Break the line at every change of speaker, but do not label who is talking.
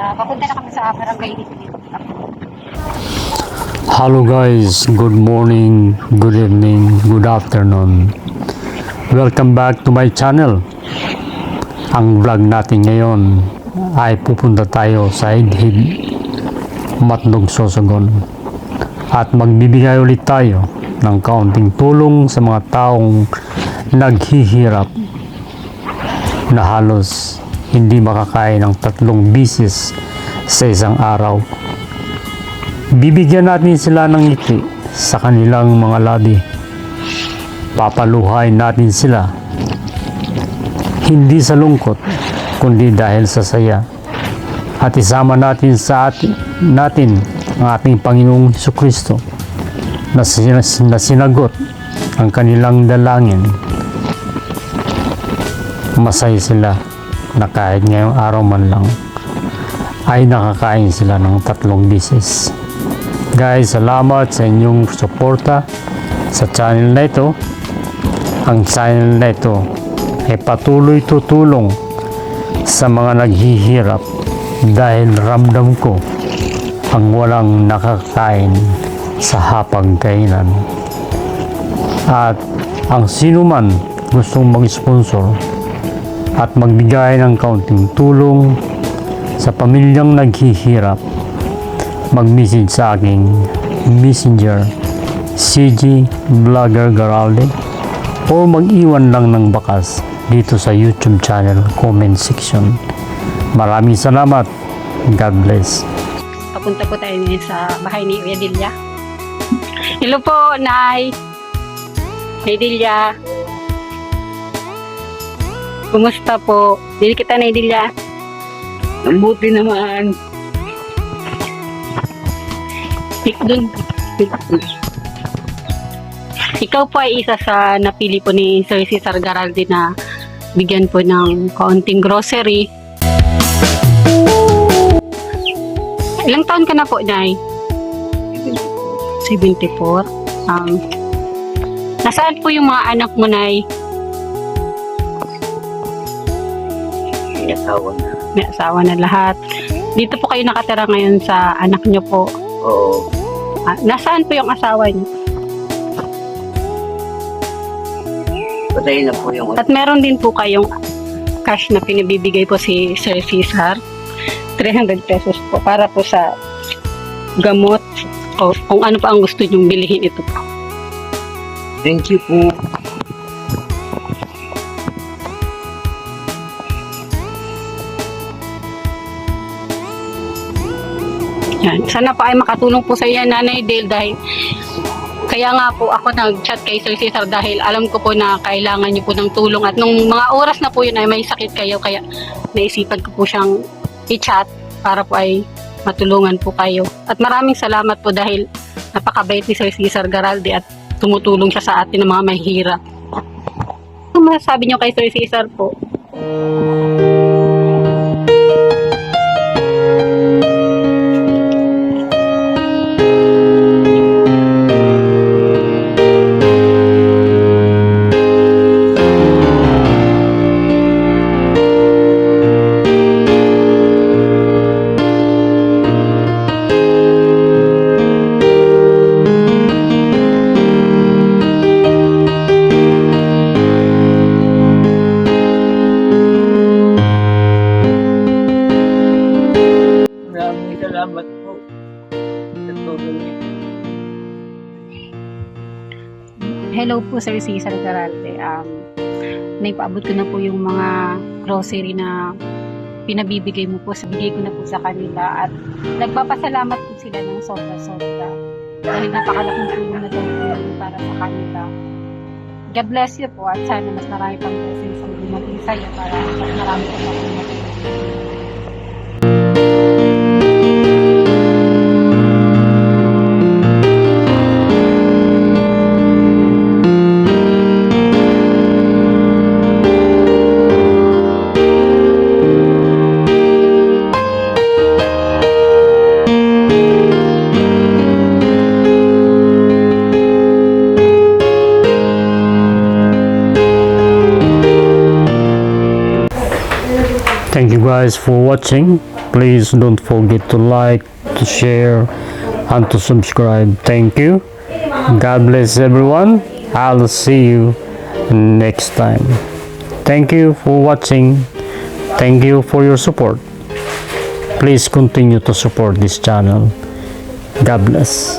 Ah, papunta na kami sa barangay dito.
Hello guys, good morning, good evening, good afternoon. Welcome back to my channel. Ang vlog natin ngayon ay pupunta tayo sa Idhid, Matnog Sosogon. At magbibigay ulit tayo ng kaunting tulong sa mga taong naghihirap na halos hindi makakain ng tatlong bisis sa isang araw. Bibigyan natin sila ng ngiti sa kanilang mga labi. Papaluhay natin sila. Hindi sa lungkot, kundi dahil sa saya. At isama natin sa atin, natin ang ating Panginoong Hesus Kristo na, sin- na sinagot ang kanilang dalangin. Masaya sila na kahit ngayong araw man lang ay nakakain sila ng tatlong bisis. Guys, salamat sa inyong suporta sa channel na ito. Ang channel na ito ay patuloy tutulong sa mga naghihirap dahil ramdam ko ang walang nakakain sa hapag kainan. At ang sino man gustong mag-sponsor at magbigay ng kaunting tulong sa pamilyang naghihirap mag-message sa aking messenger CG Vlogger Garalde o mag-iwan lang ng bakas dito sa YouTube channel comment section. Maraming salamat. God bless.
Papunta po tayo ngayon sa bahay ni Delia. Hello po, Nay. Nay Delia. Kumusta po? Dili kita, Nay Delia.
Mabuti naman.
Pick dun. Pick dun. Ikaw po ay isa sa napili po ni Sir Cesar Garaldi na bigyan po ng kaunting grocery. Ilang taon ka na po, Nay? 74. Um, nasaan po yung mga anak mo, Nay?
May asawa na.
May asawa na lahat. Dito po kayo nakatira ngayon sa anak nyo po.
Oo.
Ah, nasaan po yung asawa niyo?
Patay na po yung
At meron din po kayong cash na pinibibigay po si Sir Cesar. 300 pesos po para po sa gamot o kung ano pa ang gusto nyong bilihin ito po.
Thank you po.
Sana po ay makatulong po sa iyo, Nanay Dale, dahil kaya nga po ako nag-chat kay Sir Cesar dahil alam ko po na kailangan niyo po ng tulong at nung mga oras na po yun ay may sakit kayo kaya naisipan ko po siyang i-chat para po ay matulungan po kayo. At maraming salamat po dahil napakabait ni Sir Cesar Garaldi at tumutulong siya sa atin ng mga mahirap. Ano masasabi niyo kay Sir Cesar po? Hello po Sir Cesar Garalde. Um, naipaabot ko na po yung mga grocery na pinabibigay mo po. Sabigay ko na po sa kanila at nagpapasalamat po sila ng sobra-sobra. Dahil napakalaking tulong na yun para sa kanila. God bless you po at sana mas marami pang blessings ang dumating sa'yo para mas marami pang matulong.
Thank you guys for watching. please don't forget to like, to share, and to subscribe. Thank you. God bless everyone. I'll see you next time. Thank you for watching. Thank you for your support. Please continue to support this channel. God bless.